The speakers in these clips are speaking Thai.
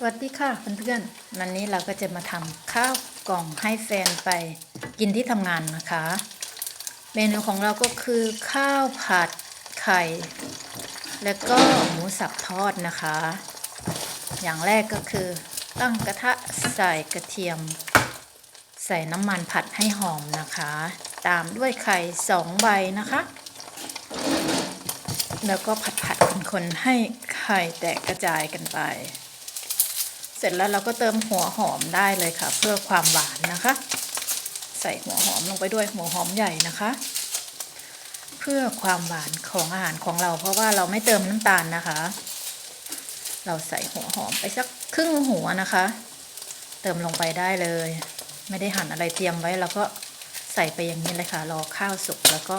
สวัสดีค่ะเพื่อนๆวันนี้เราก็จะมาทำข้าวกล่องให้แฟนไปกินที่ทำงานนะคะ เมนูของเราก็คือข้าวผัดไข่ แล้วก็หมูสับทอดนะคะ อย่างแรกก็คือตั้งกระทะใส่กระเทียม ใส่น้ำมันผัดให้หอมนะคะ ตามด้วยไข่สองใบนะคะ แล้วก็ผัดผัดๆคนๆให้ไข่แตกกระจายกันไป เสร็จแล้วเราก็เติมหัวหอมได้เลยค่ะ เพื่อความหวานนะคะ ใส่หัวหอมลงไปด้วยหัวหอมใหญ่นะคะ เพื่อความหวานของอาหารของเราเพราะว่าเราไม่เติมน้ำตาลนะคะ เราใส่หัวหอมไปสักครึ่งหัวนะคะ เติมลงไปได้เลย ไม่ได้หั่นอะไรเตรียมไว้แล้วก็ใส่ไปอย่างนี้เลยค่ะรอข้าวสุกแล้วก็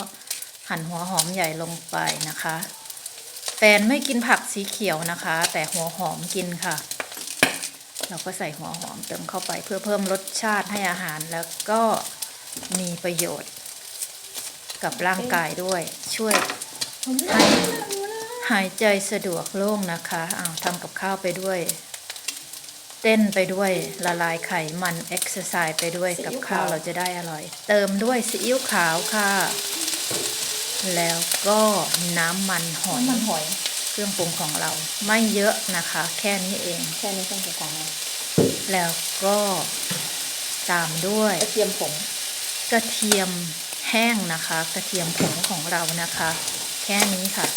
หั่นหัวหอมใหญ่ลงไปนะคะแฟนไม่กินผักสีเขียวนะคะ แต่หัวหอมกินค่ะ เราก็ใส่หัวหอมเติมเข้าไปเพื่อเพิ่มรสชาติให้อาหารแล้วก็มีประโยชน์ กับร่างกายด้วยช่วยให้หายใจสะดวกโล่งนะคะอ้าวทำกับข้าวไปด้วย เต้นไปด้วยละลายไขมันเอ็กซ์ไซส์ไปด้วยกับข้าวเราจะได้อร่อย เติมด้วยซีอิ๊วขาวค่ะ แล้วก็น้ำมันหอยน้ำมันหอย เครื่องปรุงของเราไม่เยอะนะคะ แค่นี้เอง แค่นี้ต้องจัดการเลยแล้วก็ตามด้วยกระเทียมผงกระเทียมแห้งนะคะ กระเทียมผงของเรานะคะ แค่นี้ค่ะ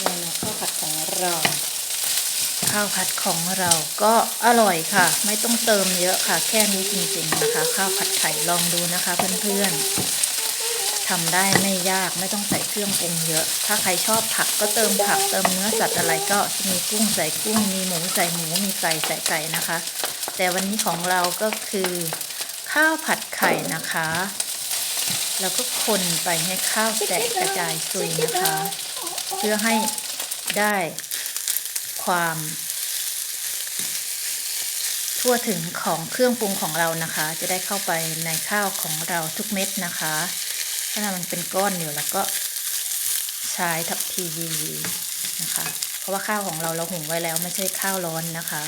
เมนูข้าวผัดของเราข้าวผัดของเราก็อร่อยค่ะ ไม่ต้องเติมเยอะค่ะ แค่นี้จริงๆนะคะ ข้าวผัดไข่ลองดูนะคะเพื่อนๆ ทำได้ไม่ยากไม่ต้องใส่เครื่องปรุงเยอะ ถ้าใครชอบผักก็เติมผักเติมเนื้อสัตว์อะไรก็มีกุ้งใส่กุ้ง มีหมูใส่หมูมีไก่ใส่ไก่นะคะ แต่วันนี้ของเราก็คือ ข้าวผัดไข่นะคะ แล้วก็คนไปให้ข้าวแตกกระจายสุยนะคะ เพื่อให้ได้ความทั่วถึงของเครื่องปรุงของเรานะคะ จะได้เข้าไปในข้าวของเราทุกเม็ดนะคะ ถ้ามันเป็นก้อนอยู่แล้วก็ใช้ทับทีวีนะคะ เพราะว่าข้าวของเราเราหุงไว้แล้วไม่ใช่ข้าวร้อนนะคะ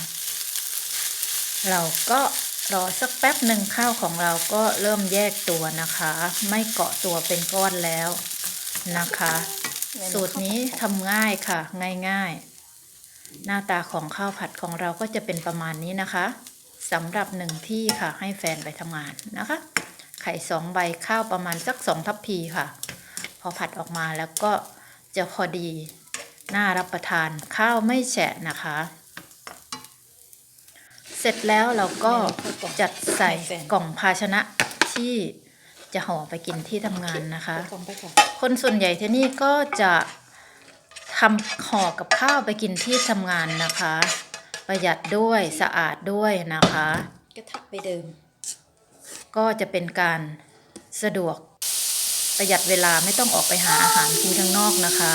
เราก็รอสักแป๊บหนึ่งข้าวของเราก็เริ่มแยกตัวนะคะ ไม่เกาะตัวเป็นก้อนแล้วนะคะ สูตรนี้ทำง่ายค่ะ ง่ายๆ หน้าตาของข้าวผัดของเราก็จะเป็นประมาณนี้นะคะสำหรับหนึ่งที่ค่ะให้แฟนไปทำงานนะคะ ไข่สองใบข้าวประมาณสักสองทัพพีค่ะ พอผัดออกมาแล้วก็จะพอดีน่ารับประทานข้าวไม่แฉะนะคะ เสร็จแล้วเราก็จัดใส่กล่องภาชนะที่จะห่อไปกินที่ทำงานนะคะ คนส่วนใหญ่ที่นี่ก็จะทำห่อกับข้าวไปกินที่ทำงานนะคะ ประหยัดด้วยสะอาดด้วยนะคะ กระทะไปเดิม ก็จะเป็นการสะดวกประหยัดเวลาไม่ต้องออกไปหาอาหารกินข้างนอกนะคะ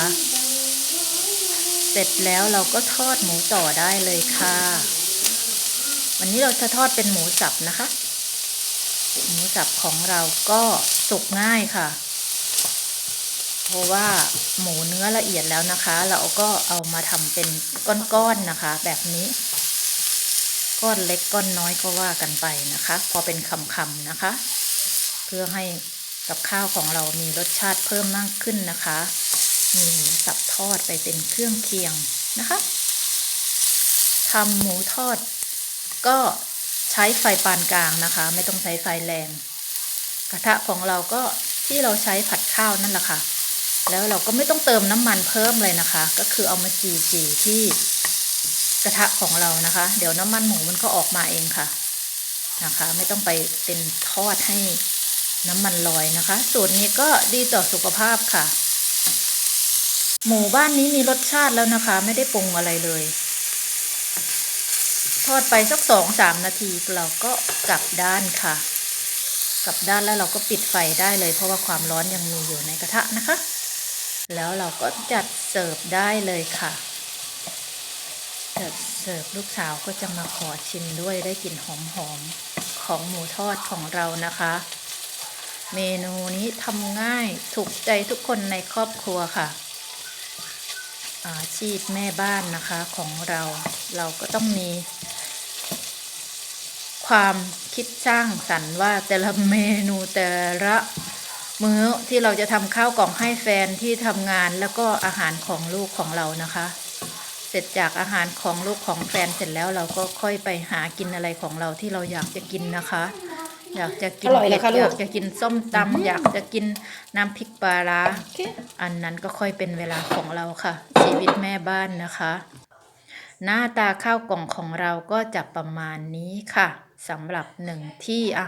เสร็จแล้วเราก็ทอดหมูต่อได้เลยค่ะ วันนี้เราจะทอดเป็นหมูสับนะคะ หมูสับของเราก็สุกง่ายค่ะ เพราะว่าหมูเนื้อละเอียดแล้วนะคะ เราก็เอามาทำเป็นก้อนๆนะคะ แบบนี้ ก้อนเล็กก้อนน้อยก็ว่ากันไปนะคะ พอเป็นคำๆนะคะ เพื่อให้กับข้าวของเรามีรสชาติเพิ่มมากขึ้นนะคะ มีหมูสับทอดไปเป็นเครื่องเคียงนะคะทำหมูทอด ก็ใช้ไฟปานกลางนะคะ ไม่ต้องใช้ไฟแรง กระทะของเราก็ที่เราใช้ผัดข้าวนั่นแหละค่ะ แล้วเราก็ไม่ต้องเติมน้ำมันเพิ่มเลยนะคะ ก็คือเอามาจีจีที่ กระทะของเรานะคะ เดี๋ยวน้ำมันหมูมันก็ออกมาเองค่ะนะคะ ไม่ต้องไปเป็นทอดให้น้ำมันลอยนะคะ สูตรนี้ก็ดีต่อสุขภาพค่ะ หมูบ้านนี้มีรสชาติแล้วนะคะ ไม่ได้ปรุงอะไรเลย ทอดไปสักสองสามนาทีเราก็กลับด้านค่ะ กลับด้านแล้วเราก็ปิดไฟได้เลย เพราะว่าความร้อนยังมีอยู่ในกระทะนะคะ แล้วเราก็จัดเสิร์ฟได้เลยค่ะ เสิร์ฟลูกสาวก็จะมาขอชิมด้วยได้กลิ่นหอมๆของหมูทอดของเรานะคะ เมนูนี้ทำง่ายถูกใจทุกคนในครอบครัวค่ะ อาชีพแม่บ้านนะคะของเราเราก็ต้องมี ความคิดสร้างสรรค์ว่าแต่ละเมนูแต่ละมื้อที่เราจะทำข้าวกล่องให้แฟนที่ทำงานแล้วก็อาหารของลูกของเรานะคะ ร็จจากอาหารของลูกของแฟนเสร็จแล้วเราก็ค่อยไปหากินอะไรของเราที่เราอยากจะกินนะคะ อยากจะกินอร่อยเหรเผ็อดคะลูก อยากจะกินส้มตำอยากจะกินน้ำพริกปลาร้าโอเคอันนั้นก็ค่อยเป็นเวลาของเราค่ะ ชีวิตแม่บ้านนะคะ หน้าตาข้าวกล่องของเราก็จะประมาณนี้ค่ะสำหรับหนึ่งที่อาหาร